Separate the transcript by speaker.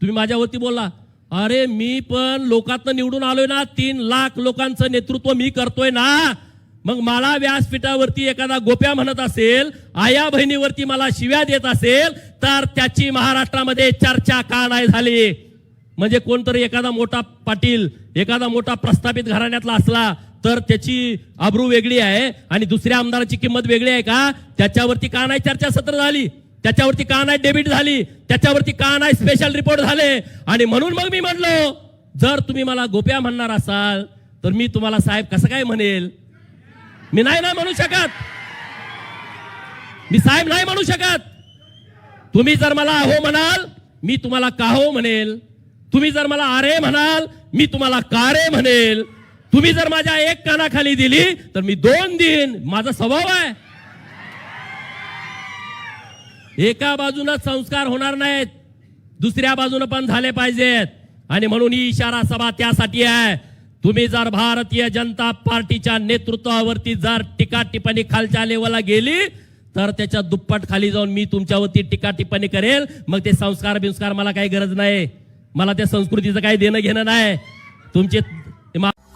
Speaker 1: तुम्ही माझ्यावरती बोलला अरे मी पण लोकातनं निवडून आलोय ना तीन लाख लोकांचं नेतृत्व मी करतोय ना. मग मला व्यासपीठावरती एखादा गोप्या म्हणत असेल आया बहिणीवरती मला शिव्या देत असेल तर त्याची महाराष्ट्रामध्ये चर्चा का नाही झाली? म्हणजे कोणतरी एखादा मोठा पाटील एखादा मोठा प्रस्थापित घराण्यातला असला तर त्याची आबरू वेगळी आहे आणि दुसऱ्या आमदाराची किंमत वेगळी आहे का? त्याच्यावरती का नाही चर्चासत्र झाली? त्याच्यावरती का नाही डेबिट झाली? त्याच्यावरती का नाही स्पेशल रिपोर्ट झाले? आणि म्हणून मग मी म्हणलो जर तुम्ही मला गोप्या म्हणणार असाल तर मी तुम्हाला साहेब कसं काय म्हणेल? मी नाही ना म्हणू शकत. मी साहेब नाही म्हणू शकत. तुम्ही जर मला अहो म्हणाल मी तुम्हाला काहो म्हणेल? तुम्ही जर मला आरे म्हणाल मी तुम्हाला कारे म्हणेल? तुम्ही जर माझ्या एक कानाखाली दिली तर मी दोन दिन माझा स्वभाव आहे. एका बाजूनं संस्कार होणार नाहीत दुसऱ्या बाजूनं पण झाले पाहिजेत. आणि म्हणून ही इशारा सभा त्यासाठी आहे. तुम्ही जर भारतीय जनता पार्टीच्या नेतृत्वावरती जर टीका टिप्पणी खालच्या लेवलला गेली तर त्याच्या दुप्पट खाली जाऊन मी तुमच्यावरती टीका टिप्पणी करेल. मग ते संस्कार बिंस्कार मला काही गरज नाही. मला त्या संस्कृतीचं काही देणं घेणं नाही. तुमचे